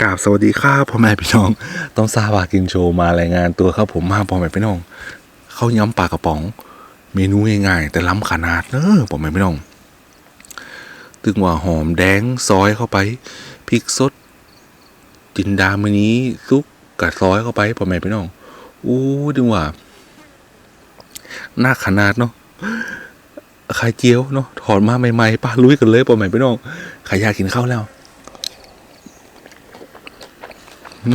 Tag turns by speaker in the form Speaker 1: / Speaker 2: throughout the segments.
Speaker 1: กราบสวัสดีครับพ่อแม่พี่น้อง ต้องซาบากินโชว์มารายงานตัวครับผมมาพ่อแม่พี่น้องข้าวยำปลากระป๋อง เมนูง่ายๆแต่ล้ำขนาดเนอะพ่อแม่พี่น้อง ตึงว่าหอมแดงซอยเข้าไปพริกสด จินดามนี้ซุกกัดซอยเข้าไปพ่อแม่พี่น้องอู้ดึงว่าหน่าขนาดเนาะไข่เจียวเนาะถอดมาใหม่ๆป่ะลุยกันเลยพ่อแม่พี่น้องใครอยากกินข้าวแล้ว อื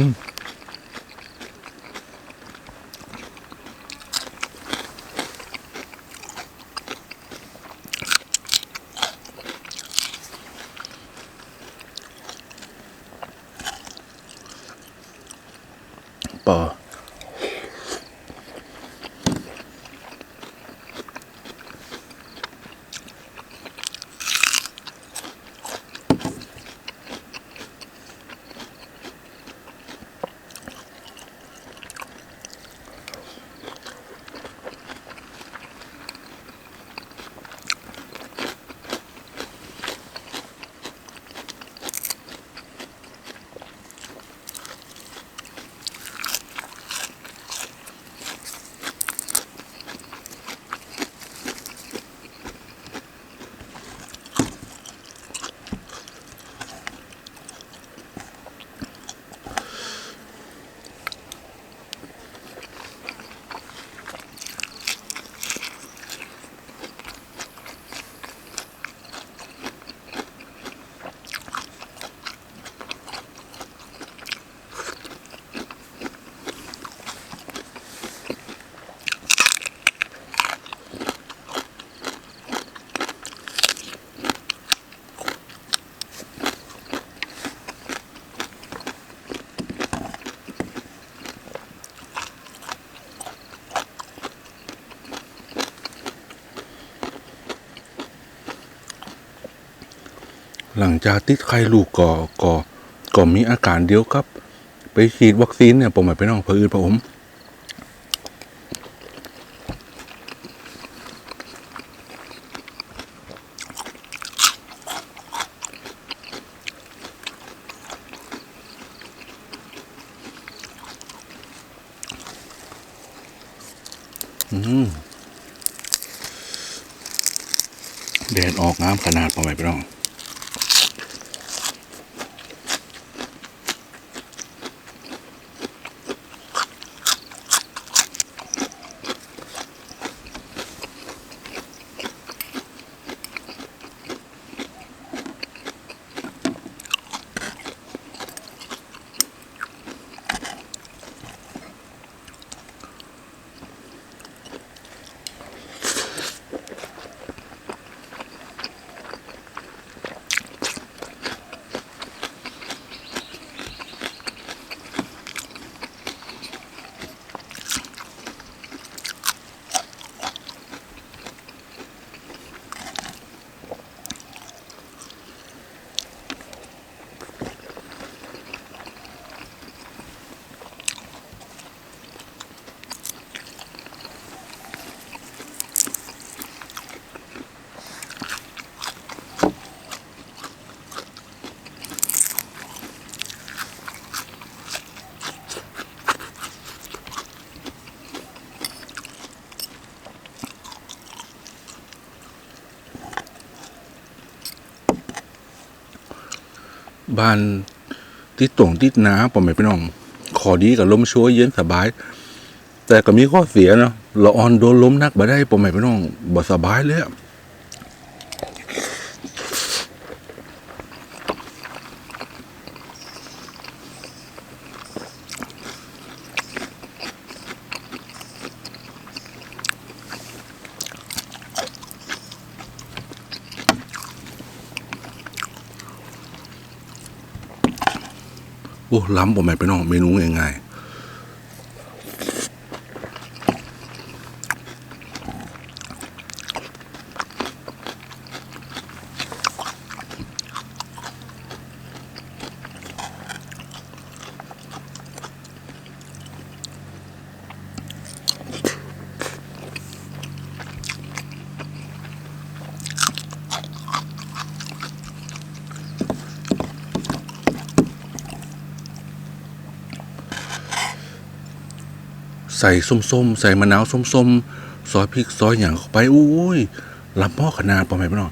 Speaker 1: หลังจากติดไข้ลูกก็ก็ก็มีอาการเดียวครับ ไปฉีดวัคซีนเนี่ยผมไปน้องเพื่ออืดพระอมอืมแดดออกงามขนาดพอไหมพี่น้อง บ้านที่ตรงที่น้ำผมไม่พี่น้อง ขอดีกับลมช่วยเย็นสบาย แต่ก็มีข้อเสียเนาะละออนโดนลมนักบ่ได้ผมไม่พี่น้องบ่สบายเลยอะ โอ้ล้ำผมไม่ไปน้องเมนูง่าย ใส่ส้มๆ ใส่มะนาวส้มๆ ซอยพริกซอยอย่างเข้าไปอุ้ยลำพ่อขนาดปอแม่พี่น้อง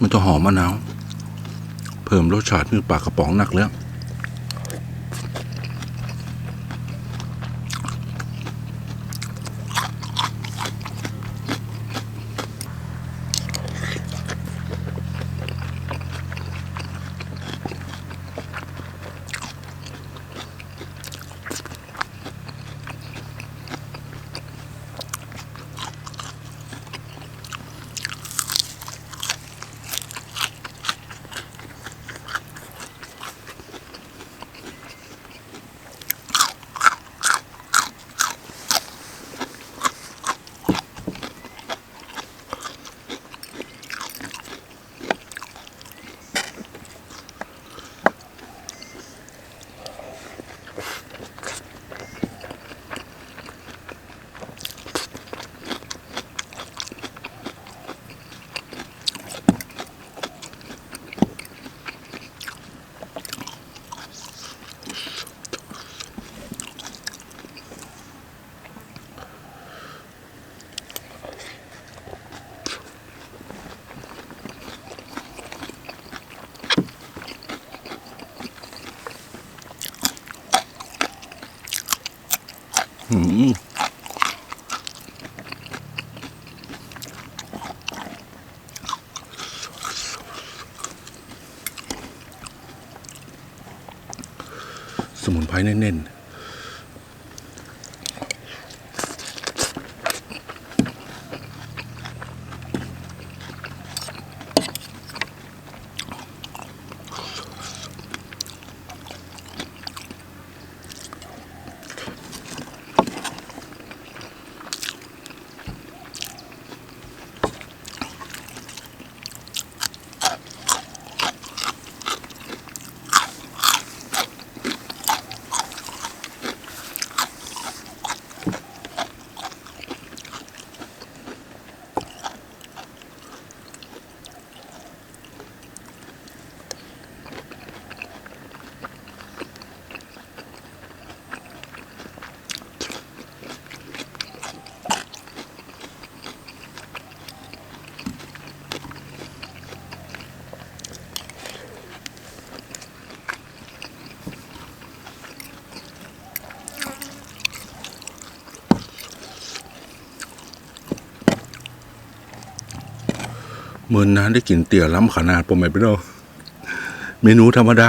Speaker 1: มันจะหอมมะนาว เพิ่มรสชาติให้ปากระป๋องหนักแล้ว เนไพรแน่นๆ เมื่อนนานได้กลิ่นเตี๋ยล้ำขนาดปอแม่ไปเน้องเมนูธรรมดา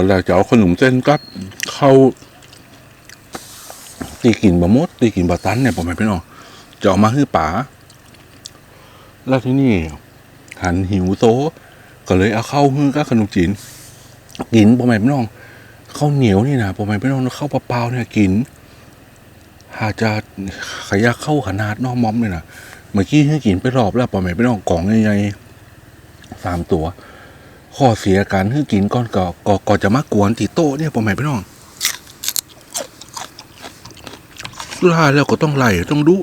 Speaker 1: อนในบ่หัวตอนแรกจะเอาขนมเส้นกับเข้าวตีกินบะมดตีกินบะตันเนี่ยผมไม่เป็นหรอกจะเอามาให้อป๋าแล้วที่นี่ หันหิวโซก็เลยเอาเข้าวฮื้อกับขนมจีนกินผมไม่เป็นหรอกข้าวเหนียวนี่นะผมไม่เป็นหรอกข้าวเปล่าเนี่ยกินหากจะขยะเข้าขนาดนอกมอมเลยนะเมื่อกี้ให้กินไปรอบแล้วผมไม่เป็นหรอกกล่องใหญ่ๆสามตัว ข้อเสียการให้กินก้อนก็ก็ก็จะมากวนตีโต๊ะเนี่ยผมไม่ไปน้องล่าแล้วก็ต้องไล่ต้องดู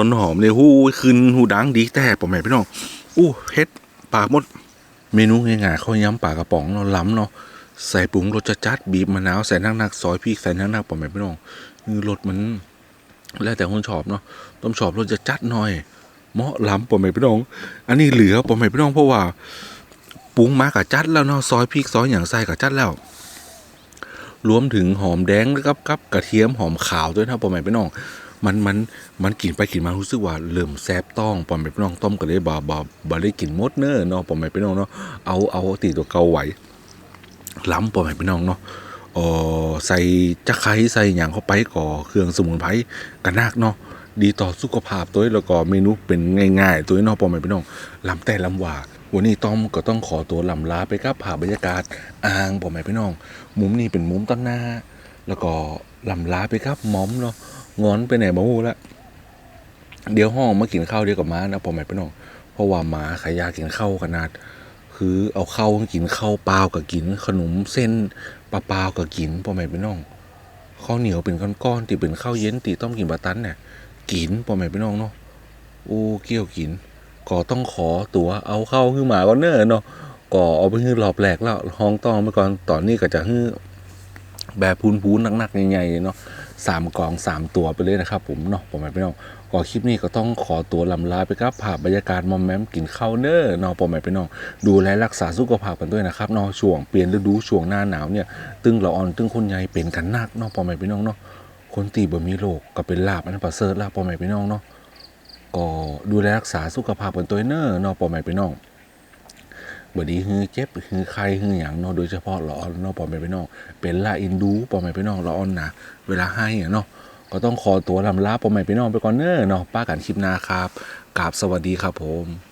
Speaker 1: ต้นหอมเนี่ยหูขึ้นหูดังดีแต่ผมแม่พี่น้องอู้เฮ็ดปากหมด เมนูง่ายๆเขาวยำปากกระป๋องเนาะล้ำเนาะใส่ปรุงรสจัดๆบีบมะนาวใส่นักๆซอยพริกใส่นักๆผมแม่พี่น้องคือรสมันแล้วแต่คนชอบเนาะต้มชอบรสจะจัดหน่อยเหมาะล้ำปอมไม่พี่น้อง อันนี้เหลือปอมไม่พี่น้องเพราะว่าปรุงมากับจัดแล้วเนาะซอยพริกซอยอย่างใส่กับจัดแล้วรวมถึงหอมแดงกับกับกระเทียมหอมขาวด้วยนะปอมไม่พี่น้อง มันมันมันกินไปกินมารู้สึกว่าเริ่มแซบต้องปอมไม่พี่น้องต้มก็เลยบ่บ่บ่ได้กินมดเน้อเนาะปอมไม่พี่น้องเนาะเอาเอาตีตัวเกาไหวล้ำปอมไม่พี่น้องเนาะเออใส่จะไคร้ใส่อย่างเข้าไปก่อเครื่องสมุนไพรกันนักเนาะดีต่อสุขภาพตัวแล้วก็เมนูเป็นง่ายๆ ตัวเองเนาะปอมพี่น้องลำแต่ลำว่าวันนี้ต้อมก็ต้องขอตัวลำลาไปกับภาพบรรยากาศอ่างปอมพี่น้อง มุมนี้เป็นมุมต้นหน้า แล้วก็ลำลาไปกับหมอมเนาะ งอนไปไหนมาหูละเดี๋ยวห้องมากินข้าวเดียวกับม้านะปอแมพี่น้องเพราะว่าหมาขายากินข้าวขนาด คือเอาข้าวกินข้าวเปล่ากับกิน ขนมเส้นปลาเปล่ากับกินพ่อแม่พี่น้องข้าวเหนียวเป็นก้อนๆที่เป็นข้าวเย็นตีต้มกินบะตันเนี่ยกินพ่อแม่พี่น้องเนาะโอ้เกี่ยวกินก็ต้องขอตัวเอาเข้าขึ้นมาก่อนเนอะเนาะก็เอาไปฮื้อรอบแรกแล้วห้องต้องไปก่อนตอนนี้ก็จะฮื้อแบบพูนพูนๆหนักๆใหญ่ๆเนาะ สามกล่องสามตัวไปเลยนะครับผมเนาะผมไม่พี่น้องก็คลิปนี้ก็ต้องขอตัวลำลาไปครับภาพบรรยากาศมอมแมมกินข้าวเนอเนาะผมไม่พี่น้องดูแลรักษาสุขภาพกันด้วยนะครับเนาะช่วงเปลี่ยนฤดูช่วงหน้าหนาวเนี่ยตึงละอ่อนตึงคนใหญ่เป็นกันนักเนาะพ่อแม่พี่น้องเนาะคนตีบ่มีโรคก็เป็นลาบอันประเสริฐลาบพ่อแม่พี่น้องเนาะก็ดูแลรักษาสุขภาพกันตัวเนอเนาะพ่อแม่พี่น้อง บดีฮือเจ็บฮือไข้ฮืออย่างเนาะโดยเฉพาะละออนเนาะพ่อม่พี่น้องเป็นละอินดูป่อม่พี่น้องละออนนะเวลาให้อะเนาะก็ต้องขอตัวลำลาป่อม่พี่น้องไปก่อนเนอเนาะป้ากันคลิปหน้าครับกราบสวัสดีครับผม